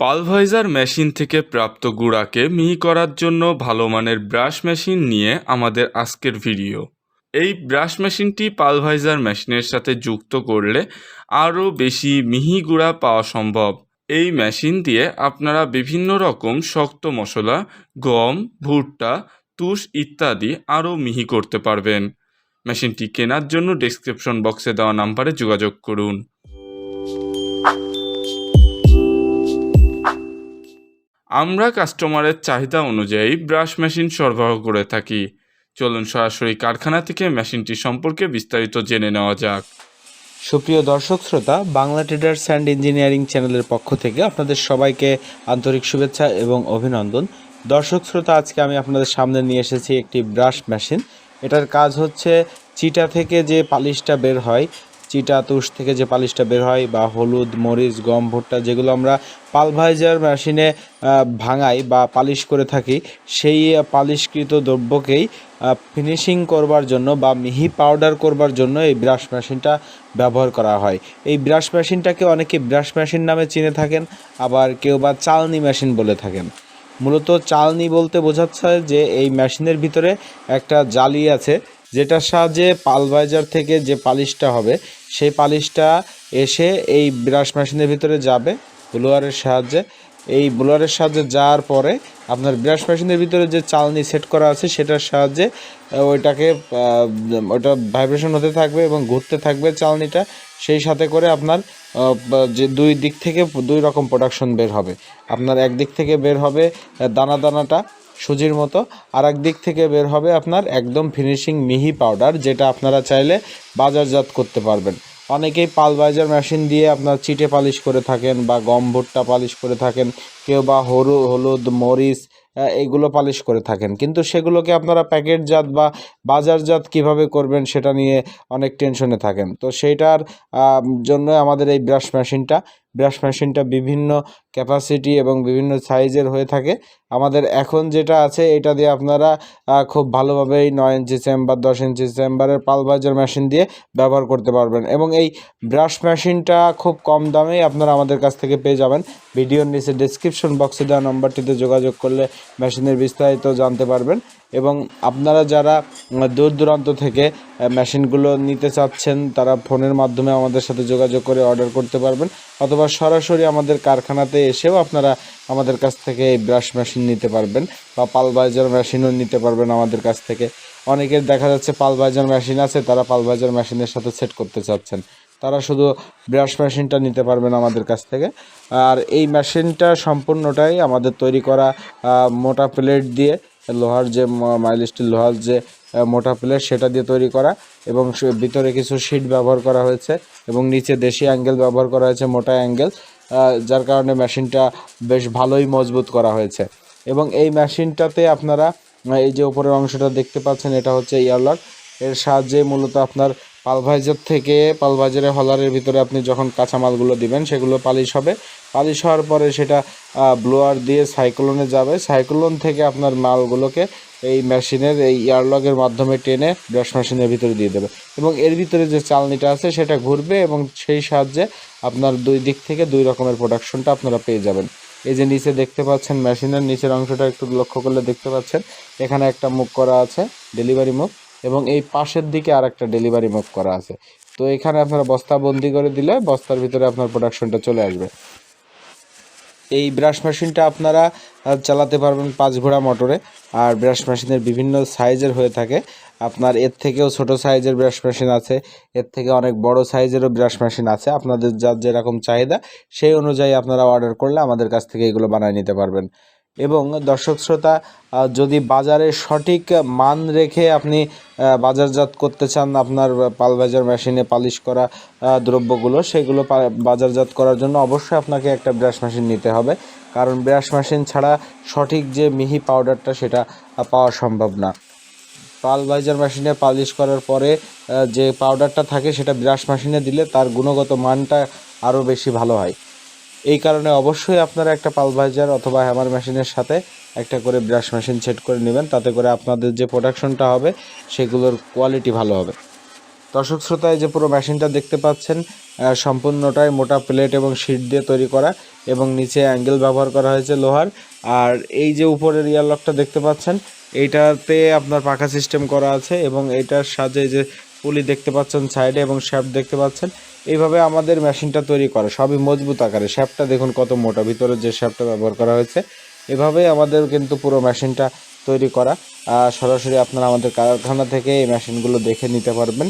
Pulveriser machine থেকে প্রাপ্ত গুঁড়াকে মিহি করার জন্য ভালো মানের ব্রাশ মেশিন নিয়ে আমাদের আজকের ভিডিও। এই ব্রাশ মেশিনটি পালভাইজার মেশিনের সাথে যুক্ত করলে আরও বেশি মিহি গুঁড়া পাওয়া সম্ভব। এই মেশিন দিয়ে আপনারা বিভিন্ন রকম শক্ত মশলা, গম, ভুট্টা, তুষ ইত্যাদি আরও মিহি করতে পারবেন। মেশিনটি কেনার জন্য ডেসক্রিপশন বক্সে দেওয়া নাম্বারে যোগাযোগ করুন। আমরা কাস্টমারের চাহিদা অনুযায়ী ব্রাশ মেশিন সরবরাহ করে থাকি। চলুন সরাসরি কারখানা থেকে মেশিনটি সম্পর্কে বিস্তারিত জেনে নেওয়া যাক। সুপ্রিয় দর্শক, শ্রোতা, বাংলা ট্রেডার্স অ্যান্ড ইঞ্জিনিয়ারিং চ্যানেলের পক্ষ থেকে আপনাদের সবাইকে আন্তরিক শুভেচ্ছা এবং অভিনন্দন। দর্শক, শ্রোতা, আজকে আমি আপনাদের সামনে নিয়ে এসেছি একটি ব্রাশ মেশিন এটার কাজ হচ্ছে চিটা থেকে যে পালিশটা বের হয় চিটা, তুষ থেকে যে পালিশটা বের হয় বা হলুদ, মরিচ, গম, ভুট্টা, যেগুলো আমরা পালভাইজার মেশিনে ভাঙাই বা পালিশ করে থাকি, সেই পালিশকৃত দ্রব্যকেই ফিনিশিং করবার জন্য বা মিহি পাউডার করবার জন্য এই ব্রাশ মেশিনটা ব্যবহার করা হয়। এই ব্রাশ মেশিনটাকে অনেকে ব্রাশ মেশিন নামে চিনে থাকেন, আবার কেউ বা চালনি মেশিন বলে থাকেন। মূলত চালনি বলতে বোঝাচ্ছে যে এই মেশিনের ভিতরে একটা জালি আছে যেটার সাহায্যে পালভাইজার থেকে যে পালিশটা হবে, সেই পালিশটা এসে এই ব্রাশ মেশিনের ভিতরে যাবে ব্লোয়ারের সাহায্যে। এই ব্লোয়ারের সাহায্যে যাওয়ার পরে আপনার ব্রাশ মেশিনের ভিতরে যে চালনি সেট করা আছে, সেটার সাহায্যে ওইটাকে ওটা ভাইব্রেশন হতে থাকবে এবং ঘুরতে থাকবে চালনিটা। সেই সাথে করে আপনার যে দুই দিক থেকে দুই রকম প্রোডাকশন বের হবে। আপনার একদিক থেকে বের হবে দানা দানাটা সুজির মতো। আর দিক থেকে বের হবে আপনার একদম ফিনিশিং মিহি পাউডার যেটা আপনারা চাইলে বাজারজাত করতে পারবেন। অনেকেই পালভাইজার মেশিন দিয়ে আপনার চিটে পালিশ করে থাকেন বা গম ভুট্টা পালিশ করে থাকেন কেউ বা হলু হলুদ মরিচ আহ, এইগুলো পালিশ করে থাকেন। কিন্তু সেগুলোকে আপনারা প্যাকেটজাত বা বাজারজাত কীভাবে করবেন সেটা নিয়ে অনেক টেনশনে থাকেন। তো সেইটার জন্য আমাদের এই ব্রাশ মেশিনটা ব্রাশ মেশিনটা বিভিন্ন ক্যাপাসিটি এবং বিভিন্ন সাইজের হয়ে থাকে। আমাদের এখন যেটা আছে, এটা দিয়ে আপনারা খুব ভালোভাবেই নয় ইঞ্চি চেম্বার দশ ইঞ্চি চেম্বারের পালভাইজার মেশিন দিয়ে ব্যবহার করতে পারবেন। এবং এই ব্রাশ মেশিনটা খুব কম দামেই আপনারা আমাদের কাছ থেকে পেয়ে যাবেন। ভিডিওর নিচে ডিসক্রিপশন বক্সে দেওয়া নম্বরটিতে যোগাযোগ করলে মেশিনের বিস্তারিত জানতে পারবেন। এবং আপনারা যারা দূর দূরান্ত থেকে মেশিনগুলো নিতে চাচ্ছেন, তারা ফোনের মাধ্যমে আমাদের সাথে যোগাযোগ করে অর্ডার করতে পারবেন। অথবা সরাসরি আমাদের কারখানাতে এসেও আপনারা আমাদের কাছ থেকে এই ব্রাশ মেশিন নিতে পারবেন বা পালভাইজার মেশিনও নিতে পারবেন আমাদের কাছ থেকে। অনেকের দেখা যাচ্ছে পালভাইজার মেশিন আছে, তারা পালভাইজার মেশিনের সাথে সেট করতে চাচ্ছেন। তারা শুধু ব্রাশ মেশিনটা নিতে পারবেন আমাদের কাছ থেকে। আর এই মেশিনটা সম্পূর্ণটাই আমাদের তৈরি করা মোটা প্লেট দিয়ে লোহার যে মাইল স্টিল লোহার যে মোটা প্লেট সেটা দিয়ে তৈরি করা এবং ভিতরে কিছু শিট ব্যবহার করা হয়েছে এবং নিচে দেশি অ্যাঙ্গেল ব্যবহার করা হয়েছে, মোটা অ্যাঙ্গেল যার কারণে মেশিনটা বেশ ভালোই মজবুত করা হয়েছে। এবং এই মেশিনটাতে আপনারা এই যে উপরের অংশটা দেখতে পাচ্ছেন, এটা হচ্ছে ইয়ারলক এর সাহায্যে মূলত আপনার পালভাইজার থেকে পালভাইজারের হলারের ভিতরে আপনি যখন কাঁচামালগুলো দিবেন, সেগুলো পালিশ হবে। পালিশ হওয়ার পরে সেটা ব্লোয়ার দিয়ে সাইক্লোনে যাবে। সাইক্লোন থেকে আপনার মালগুলোকে এই মেশিনের এই ইয়ারলগের মাধ্যমে টেনে ব্রাশ মেশিনের ভিতরে দিয়ে দেবে। এবং এর ভিতরে যে চালনিটা আছে, সেটা ঘুরবে এবং সেই সাহায্যে আপনার দুই দিক থেকে দুই রকমের প্রোডাকশনটা আপনারা পেয়ে যাবেন। এই যে নিচে দেখতে পাচ্ছেন মেশিনের নিচের অংশটা একটু লক্ষ্য করলে দেখতে পাচ্ছেন। এখানে একটা মুখ করা আছে ডেলিভারি মুখ। এবং এই পাশের দিকে আর একটা ডেলিভারি মুখ করা আছে। তো এখানে আপনারা বস্তা বন্দি করে দিলে বস্তার ভিতরে আপনার প্রোডাকশনটা চলে আসবে। এই ব্রাশ মেশিনটা আপনারা চালাতে পারবেন পাঁচ ঘোড়া মোটরে আর ব্রাশ মেশিনের বিভিন্ন সাইজের হয়ে থাকে। আপনার এর থেকেও ছোট সাইজের ব্রাশ মেশিন আছে। এর থেকে অনেক বড় সাইজেরও ব্রাশ মেশিন আছে। আপনাদের যার যেরকম চাহিদা, সেই অনুযায়ী আপনারা অর্ডার করলে আমাদের কাছ থেকে এগুলো বানিয়ে নিতে পারবেন। এবং দর্শক শ্রোতা যদি বাজারে সঠিক মান রেখে আপনি বাজারজাত করতে চান আপনার পালভাইজার মেশিনে পালিশ করা দ্রব্যগুলো, সেগুলো বাজারজাত করার জন্য অবশ্যই আপনাকে একটা ব্রাশ মেশিন নিতে হবে। কারণ ব্রাশ মেশিন ছাড়া সঠিক যে মিহি পাউডারটা সেটা পাওয়া সম্ভব না। পালভাইজার মেশিনে পালিশ করার পরে যে পাউডারটা থাকে সেটা ব্রাশ মেশিনে দিলে তার গুণগত মানটা আরও বেশি ভালো হয়। এই কারণে অবশ্যই আপনারা একটা পালভাইজার অথবা হ্যামার মেশিনের সাথে একটা করে ব্রাশ মেশিন সেট করে নেবেন। তাতে করে আপনাদের যে প্রোডাকশনটা হবে, সেগুলোর কোয়ালিটি ভালো হবে। দর্শক শ্রোতা, এই যে পুরো মেশিনটা দেখতে পাচ্ছেন সম্পূর্ণটাই মোটা প্লেট এবং শিট দিয়ে তৈরি করা এবং নিচে অ্যাঙ্গেল ব্যবহার করা হয়েছে লোহার। আর এই যে উপরের ইয়ারলকটা দেখতে পাচ্ছেন, এইটাতে আপনার পাখা সিস্টেম করা আছে এবং এইটার সাথে যে পুলি দেখতে পাচ্ছেন সাইডে এবং শ্যাপ দেখতে পাচ্ছেন। এইভাবে আমাদের মেশিনটা তৈরি করা, সবই মজবুত আকারে। শ্যাপটা দেখুন কত মোটা, ভিতরে যে শ্যাপটা ব্যবহার করা হয়েছে, এভাবেই আমাদের কিন্তু পুরো মেশিনটা তৈরি করা। সরাসরি আপনারা আমাদের কারখানা থেকে এই মেশিনগুলো দেখে নিতে পারবেন।